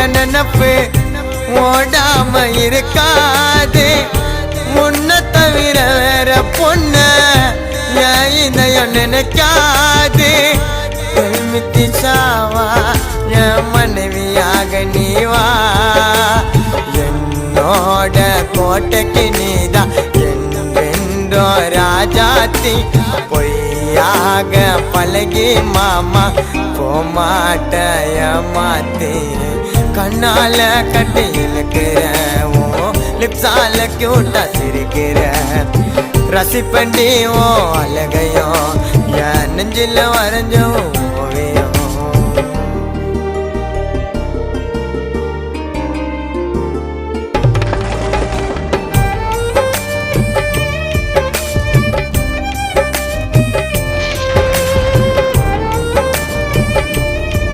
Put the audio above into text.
என்னோட நினப்பு. ஓடாம இருக்காது. முன்ன தவிர வேற பொண்ண என் இதயம் நினைக்காது? மித்தி சாவா? என் மனைவியாக நீவா என்னோட கோட்டைக்கு நீதான் என்றோ ராஜாத்தி பொய்யாக பழகி மாமா. போமாட்ட ஏமாத்தி. கண்ணால கட்டி இழுக்கிற ஓ லிப்ஸால கியூட்டா சிரிக்கிற. ரசிப்பண்டி ஓ அழகையும் என் நெஞ்சில வரைஞ்ச